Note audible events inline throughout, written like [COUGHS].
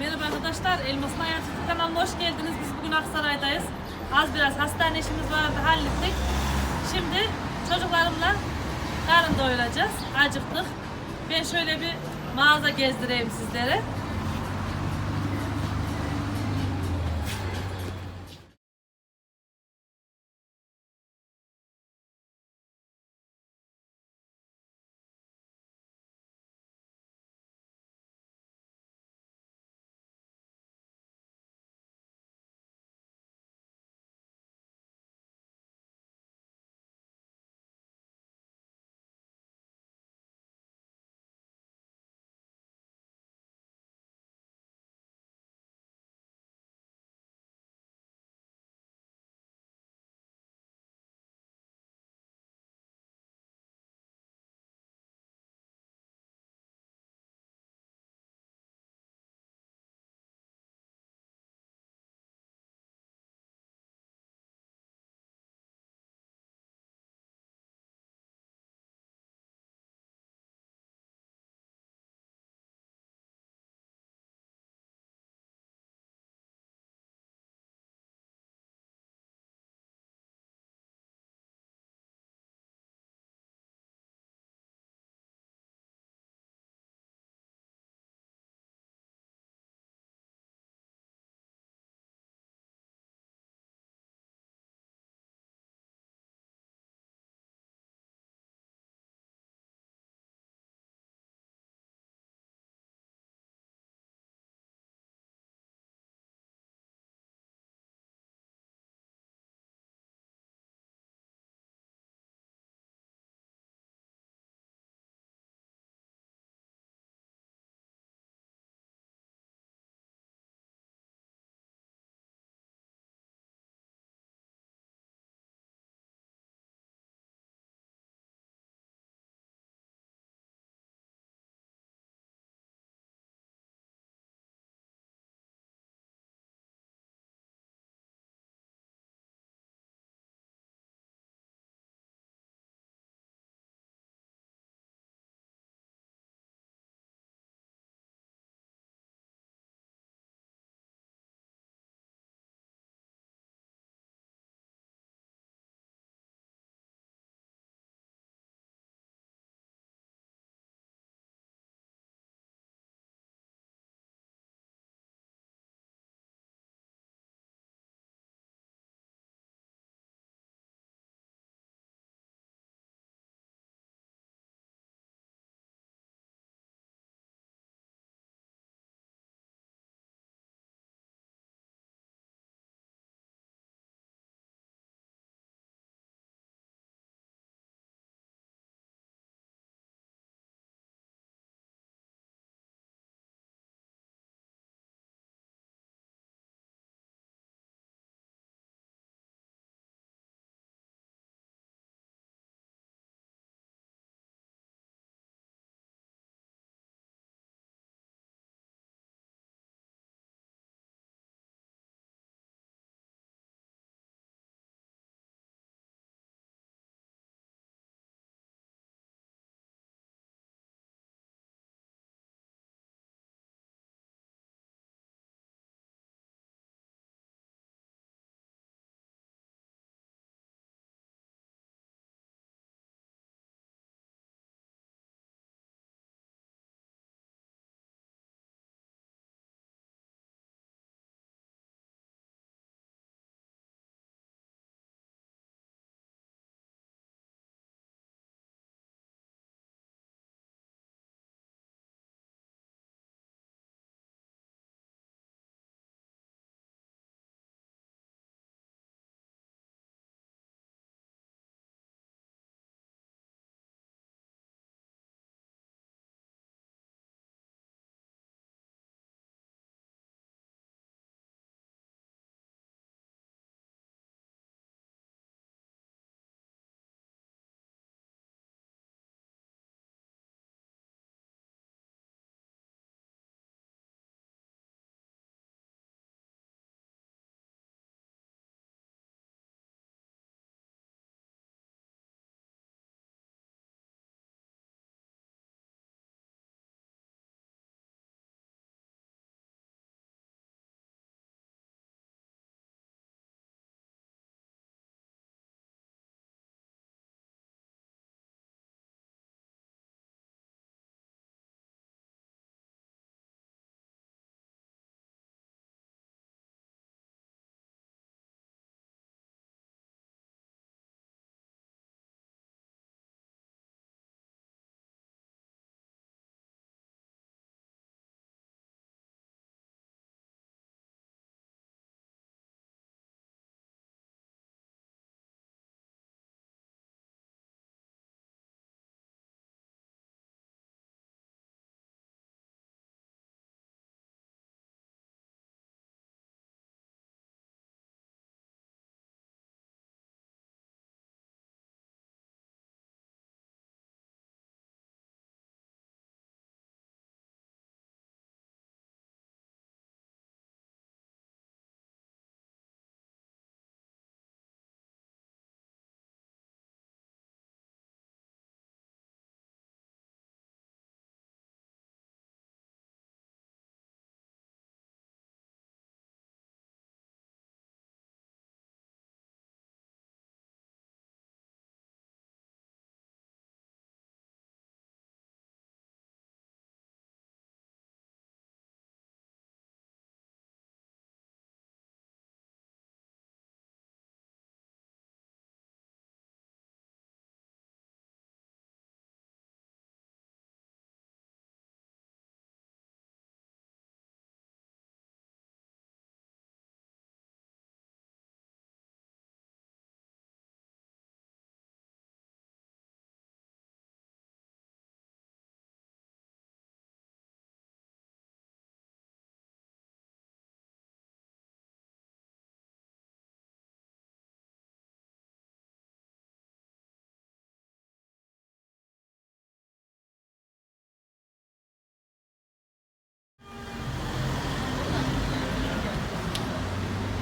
Merhaba arkadaşlar, Elmas'ın Hayat kanalına hoş geldiniz. Biz bugün Aksaray'dayız. Az biraz hastane işimiz vardı, hallettik. Şimdi çocuklarımla karın doyuracağız. Acıktık. Ben şöyle bir mağaza gezdireyim sizlere.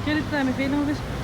Gel İbrahim Efe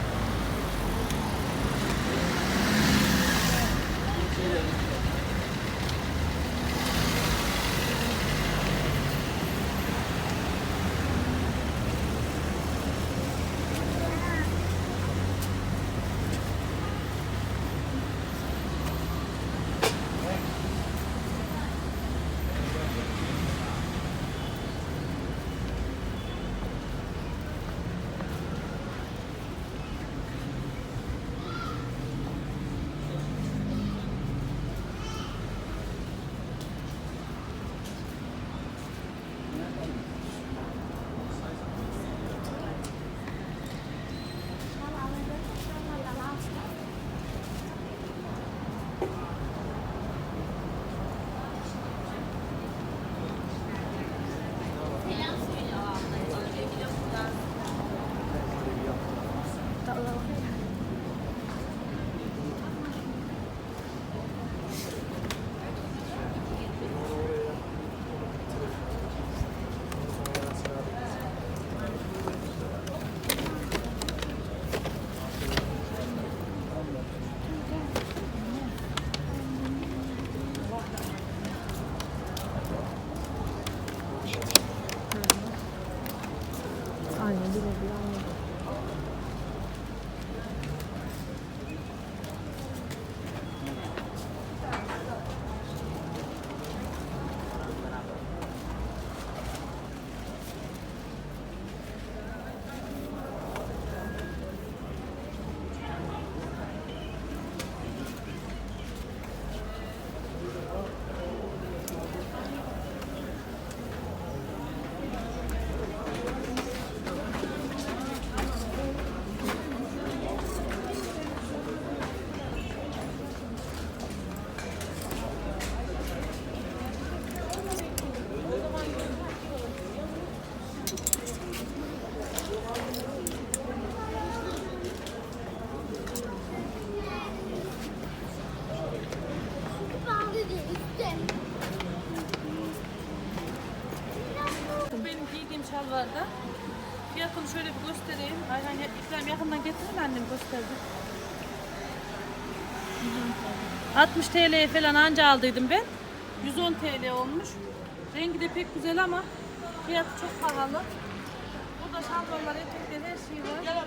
bir göstereyim. Ya- İbrahim yakından getirin annem gösterdi. 60 TL'ye falan anca aldıydım ben. 110 TL olmuş. Rengi de pek güzel ama fiyatı çok pahalı. Burada şalvarlar, etekler, her şey var.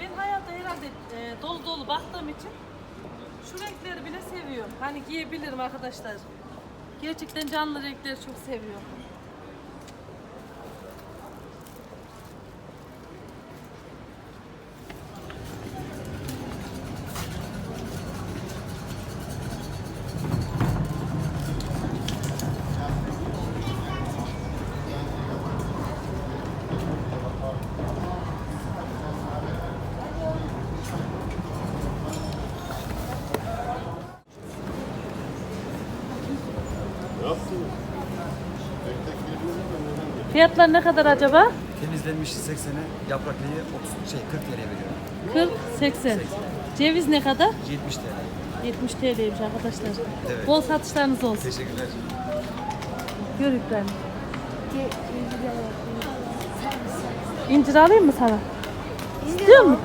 Ben hayatta herhalde e, dolu dolu baktığım için şu renkleri bile seviyorum. Hani giyebilirim arkadaşlar. Gerçekten canlı renkleri çok seviyorum. Fiyatlar ne kadar acaba? Temizlenmiş 80'e, yapraklıyı 30 şey 40 TL veriyorum. 40, 80. Ceviz ne kadar? 70 TL. 70 TL'ymiş arkadaşlar. Evet. Bol satışlarınız olsun. Teşekkürler. Görükler. İncir alayım mı sana? İstiyor musun?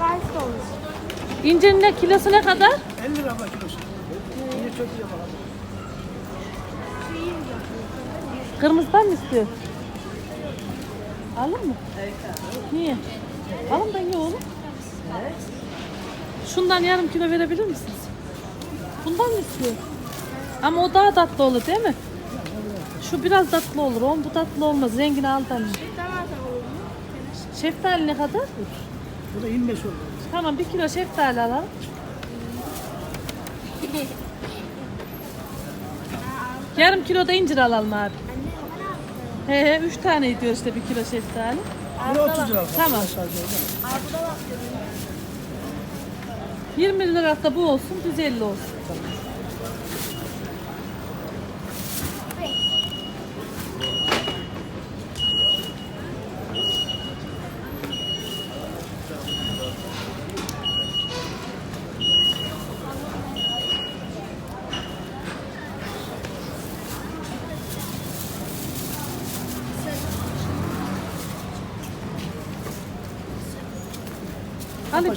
İncirin ne kilosu ne kadar? 50 lira ama kilosu. Yine çok iyi bakalım. Kırmızıdan mı istiyor? Alın mı? Niye? Alın da ye oğlum. Şundan yarım kilo verebilir misiniz? Bundan mı istiyor? Ama o daha tatlı olur değil mi? Şu biraz tatlı olur. O bu tatlı olmaz. Rengini aldan. Şeftali ne kadar? Bu da 25 oldu. Tamam bir kilo şeftali alalım. [LAUGHS] Yarım kilo da incir alalım abi. He he üç tane ediyor işte bir kilo şeftali. Da 30 lira. Tamam. Sadece öyle. 20 lira da bu olsun, düz 50 olsun. Al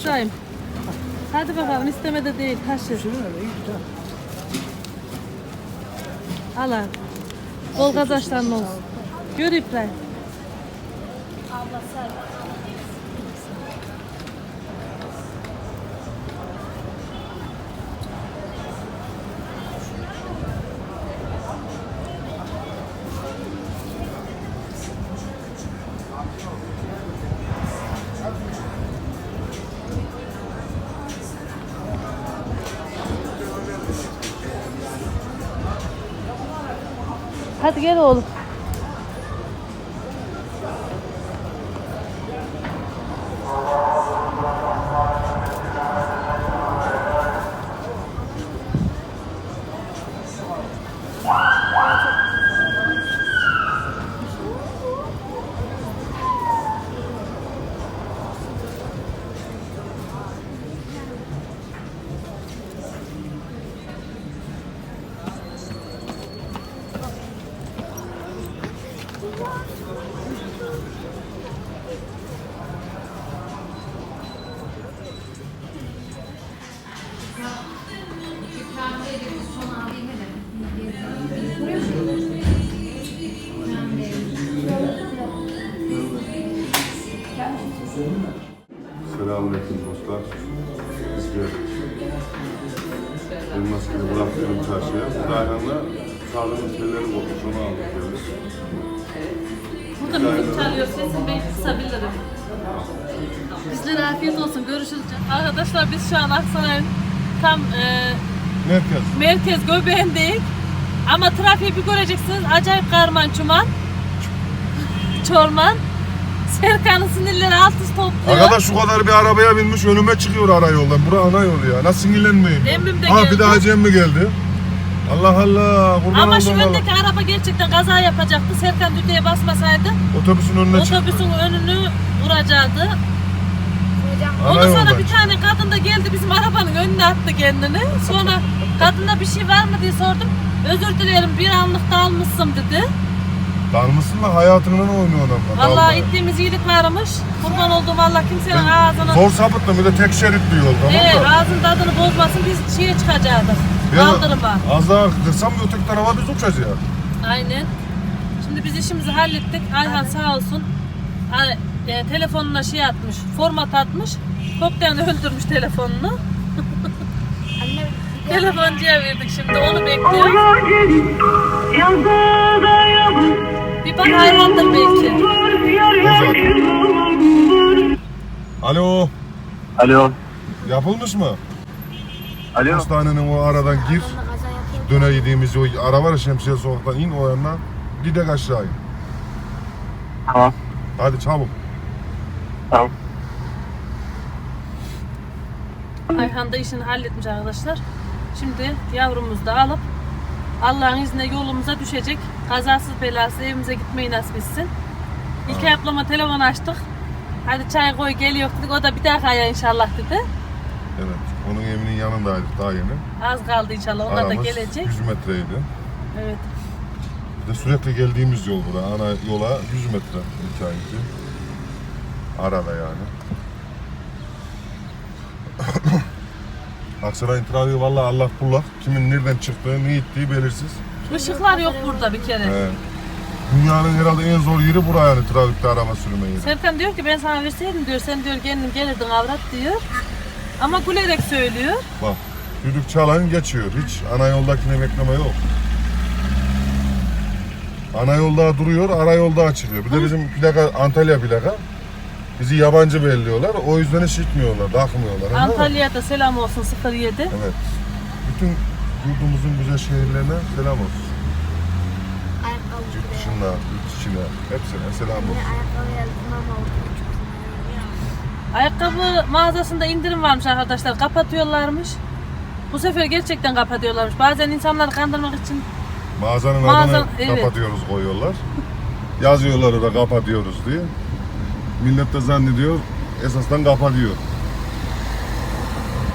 İbrahim. Hadi bakalım istemede değil taşı. Al abi. Bol kazançların olsun. Gör İbrahim. Hadi gel oğlum. Elmasını bıraktım çarşıya. Bu da Ayhan'la sağlığın telleri kopmuş onu aldık geldik. Burada müzik çalıyor. Sesim ben kısabilirim. Bizlere afiyet olsun. Görüşürüz. Arkadaşlar biz şu an Aksaray'ın tam e, Merkez. merkez göbeğindeyiz. Ama trafiği bir göreceksiniz. Acayip karman çuman. Çorman. Serkan'ın sinirleri alt üst topluyor. Arkadaş şu kadar bir arabaya binmiş önüme çıkıyor ara yoldan. Bura ana yol ya. Nasıl sinirlenmeyeyim? Emmim de ha geldi. bir daha Cem mi geldi? Allah Allah. Kurban Ama şu olduğum Allah. öndeki araba gerçekten kaza yapacaktı. Serkan düdüğe basmasaydı Otobüsün önüne çıktı. otobüsün önünü vuracaktı. Ana Ondan sonra yoldan bir tane kadın da geldi bizim arabanın önüne attı kendini. Sonra kadına bir şey var mı diye sordum. Özür dilerim bir anlık dalmışsın dedi. Dalmışsın da hayatından oynuyor adam. Vallahi ittiğimiz iyilik varmış. Kurban olduğum Allah kimsenin ağzını... Zor sapıttım bir de tek şeritli yol tamam Evet, mı? ağzın tadını bozmasın biz şeye çıkacaktık. Ya, Kaldırıma. Az daha kırsam öteki tarafa biz uçacağız. Aynen. Şimdi biz işimizi hallettik. Ayhan sağ olsun. Ay- e, telefonuna şey atmış, format atmış. Toptan öldürmüş telefonunu. [LAUGHS] Telefoncuya verdik şimdi onu bekliyoruz. Bir bak Ayhan'dır belki. Alo, Alo. yapılmış mı? Alo. Hastanenin o aradan gir. Döne yediğimiz o ara var ya şemsiye sokaktan in o yanına. Gidek aşağı in. Tamam. Hadi çabuk. Tamam. Ayhan da işini halletmiş arkadaşlar. Şimdi yavrumuzu da alıp Allah'ın izniyle yolumuza düşecek. Kazasız belasız evimize gitmeyi nasip etsin. İlk ablama telefon açtık. Hadi çay koy geliyor dedik. O da bir daha kaya inşallah dedi. Evet. Onun evinin yanındaydık daha yeni. Az kaldı inşallah. Onlar da Aramız gelecek. 100 metreydi. Evet. Bir de sürekli geldiğimiz yol bura. Ana yola 100 metre hikayesi. Arada yani. [COUGHS] Aksaray'ın trafiği vallahi Allah bullak. Kimin nereden çıktığı, ne gittiği belirsiz. Işıklar yok burada bir kere. He. Dünyanın herhalde en zor yeri bura yani trafikte araba sürmeyi. Serkan diyor ki ben sana verseydim diyor. Sen diyor kendin gelirdin avrat diyor. Ama gülerek söylüyor. Bak düdük çalan geçiyor. Hiç ana yoldakine bekleme yok. Ana yolda duruyor, ara yolda çıkıyor. Bir de bizim plaka Antalya plaka. Bizi yabancı belliyorlar. O yüzden hiç gitmiyorlar, takmıyorlar. anladın mı? Antalya'da selam olsun 07. Evet. Bütün yurdumuzun güzel şehirlerine selam olsun. Yurt dışına, yurt içine, hepsine selam olsun. Ayakkabı mağazasında indirim varmış arkadaşlar. Kapatıyorlarmış. Bu sefer gerçekten kapatıyorlarmış. Bazen insanları kandırmak için Mağazanın Mağaza- adını evet. kapatıyoruz koyuyorlar. Yazıyorlar orada kapatıyoruz diye. Millet de zannediyor esasdan kapatıyor.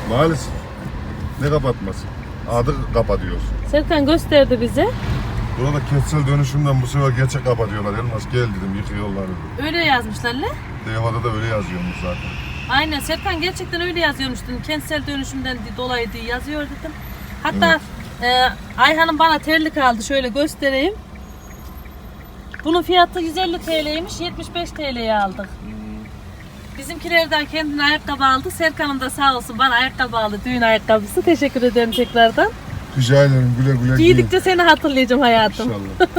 Maalesef. Ne kapatması? Adı kapatıyoruz. Serkan gösterdi bize. Burada kentsel dönüşümden bu sefer gerçek kapatıyorlar. Elmas gel dedim yıkıyorlar dedim. Öyle yazmışlar le. Devada da öyle yazıyormuş zaten. Aynen Serkan gerçekten öyle yazıyormuş dedim. Kentsel dönüşümden dolayı diye yazıyor dedim. Hatta e, Ayhan'ın bana terlik aldı şöyle göstereyim. Bunun fiyatı 150 TL'ymiş 75 TL'ye aldık. Bizimkilerden kendine ayakkabı aldı. Serkan'ın da sağ olsun bana ayakkabı aldı. Düğün ayakkabısı. Teşekkür ederim tekrardan. Rica ederim güle güle. Giydikçe seni hatırlayacağım hayatım. İnşallah.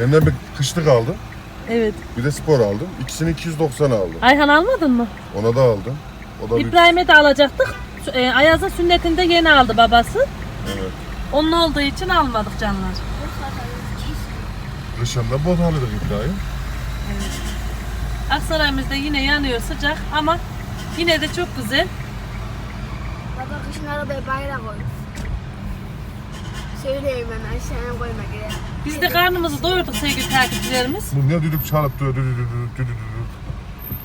Benden bir kışlık aldım. Evet. Bir de spor aldım. İkisini 290 aldım. Ayhan almadın mı? Ona da aldım. O da bir... İbrahim'e de alacaktık. E, Ayaz'ın sünnetinde yeni aldı babası. Evet. Onun olduğu için almadık canlar. Kışında bot alırız İbrahim. Aksaray'ımızda yine yanıyor sıcak ama yine de çok güzel. Baba kışın arabaya bayrak koy. Söyleyeyim ben aşağıya koymak gerek. Biz de karnımızı doyurduk sevgili takipçilerimiz. Bu ne düdük çalıp duruyor. Düdü düdü düdü düdü düdü.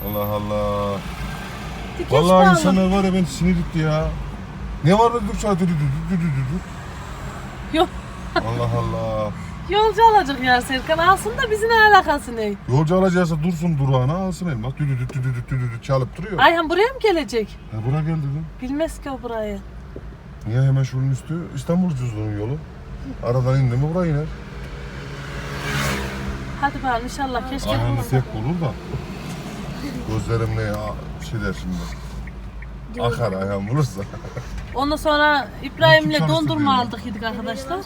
Allah Allah. Dikeç Vallahi insanlar var ya ben sinir etti ya. Ne var da düdük çalıp düdü düdü düdü düdü. Yok. Allah Allah. Yolcu alacak ya Serkan alsın da bizi ne alakası ne? Yolcu alacaksa dursun durağına alsın elmas. Düdü düdü düdü düdü düdü çalıp duruyor. Ayhan buraya mı gelecek? Ha bura gel dedim. Bilmez ki o burayı. Niye hemen şunun üstü İstanbul cüzdanın yolu. Aradan indi mi buraya iner. Hadi bakalım inşallah keşke. Ayağını tek bulur da. Gözlerim ne ya bir şey der şimdi. Akar ayağım bulursa. Ondan sonra İbrahim'le Kim çalıştı dondurma diyor? aldık yedik arkadaşlar.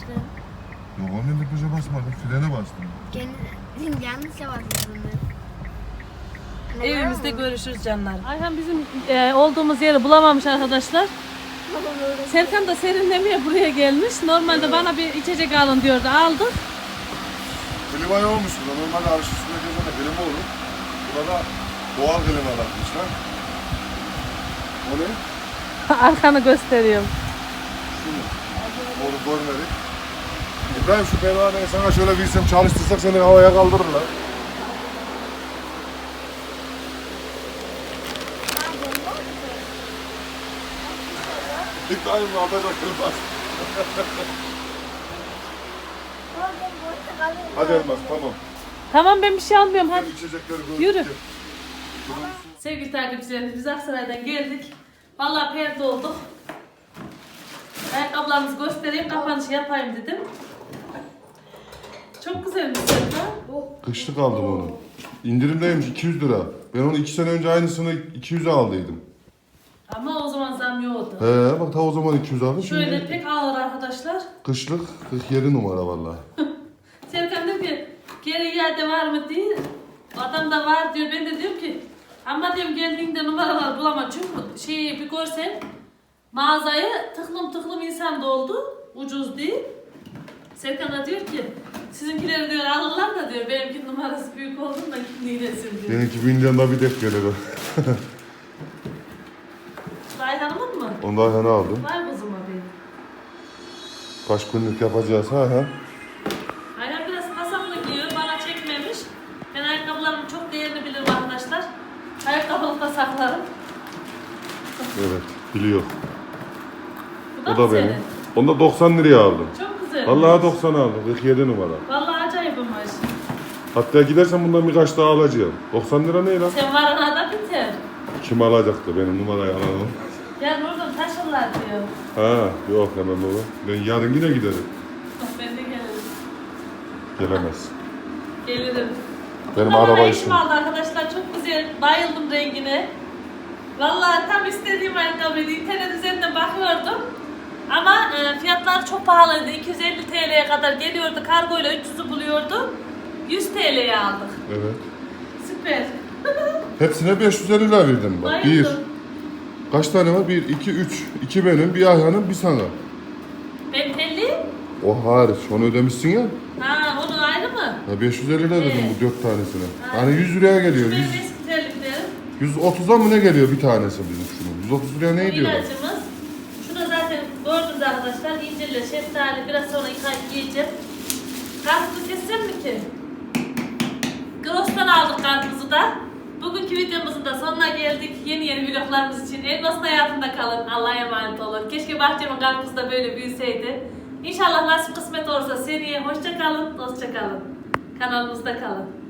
Yok onun da köşe basmadım. Frene bastım. Kendi yanlış yapardın bunu. Evimizde görüşürüz canlar. Ayhan bizim e, olduğumuz yeri bulamamış arkadaşlar. Serkan da serinlemeye buraya gelmiş. Normalde bana bir içecek alın diyordu. Aldık. Klima olmuş burada. Normalde arış üstüne gezene klima olur. Burada doğal klima yapmışlar. O ne? [LAUGHS] Arkanı gösteriyorum. Onu görmedik. İbrahim şu pervaneyi sana şöyle bilsem çalıştırsak seni havaya kaldırırlar. İbrahim atacak kırmaz. Hadi Elmas tamam. Tamam ben bir şey almıyorum hadi. Hadi içecekleri gördük. Yürü. Sevgili takipçilerimiz biz Aksaray'dan geldik. Vallahi perde olduk. Ayakkabılarımızı göstereyim, kapanışı yapayım dedim. Çok güzelmiş Serkan. Kışlık aldım onu. İndirimdeymiş 200 lira. Ben onu 2 sene önce aynısını 200'e aldıydım. Ama o zaman zam yoktu. He bak ta o zaman 200 aldım. Şöyle Şimdi pek ağır arkadaşlar. kışlık 47 numara vallahi. [LAUGHS] Serkan diyor ki geri iade var mı diye. Adam da var diyor. Ben de diyorum ki ama diyorum geldiğinde numaralar bulamam. Çünkü şeyi bir görsen mağazayı tıklım tıklım insan doldu. Ucuz değil. Serkan da diyor ki sizinkileri diyor alırlar da diyor benimki numarası büyük olduğunda da kimliği resim diyor. Benimki 1000 lirada bir dek gelir o. [LAUGHS] Ayhan'ımın mı? Ondan yana aldım. Var kızım benim. Kaç günlük yapacağız ha ha. Ayhan biraz kasaplı giyiyor. Bana çekmemiş. Ben ayakkabılarımın çok değerini bilirim arkadaşlar. Ayakkabılıkta saklarım. Evet biliyor. Bu O mı da senin? benim. Onu da 90 liraya aldım. Çok güzel. Vallahi 90 aldım. 47 numara. Vallahi acayipmiş. Hatta gidersen bundan birkaç daha alacağım. 90 lira ne lan? Sen varana da biter. Kim alacaktı benim numarayı alalım. Gel buradan taşırlar diyor. Ha yok hemen baba. Ben yarın yine giderim. Bak ben de gelirim. Gelemez. Gelirim. Benim Bundan araba bana işim. aldı arkadaşlar. Çok güzel. Bayıldım rengine. Vallahi tam istediğim ayakkabıydı. İnternet üzerinden bakıyordum. Ama e, fiyatlar çok pahalıydı. 250 TL'ye kadar geliyordu. Kargoyla 300'ü buluyordu. 100 TL'ye aldık. Evet. Süper. [LAUGHS] Hepsine 550 lira verdim bak. Bir. Bayıldım. Kaç tane var? Bir, iki, üç. İki benim, bir Ayhan'ın, bir sana. Ben 50. O hariç. Onu ödemişsin ya. Ha onun ayrı mı? Ya 550 lira dedim Evet. bu dört tanesine. Yani 100 liraya geliyor. Benim 100, eski terliklerim. 130'a mı ne geliyor bir tanesi bizim şunun? 130 liraya ne Bu ediyor? ilacımız. İncirle şeftali biraz sonra yıkayıp yiyeceğim. Karpuzu kessem mi ki? Gross'tan aldık karpuzu da. Bugünkü videomuzun da sonuna geldik. Yeni yeni vloglarımız için Elmas'ın hayatında kalın. Allah'a emanet olun. Keşke bahçemin karpuzu da böyle büyüseydi. İnşallah nasip kısmet olursa seneye hoşça kalın, dostça kalın. Kanalımızda kalın.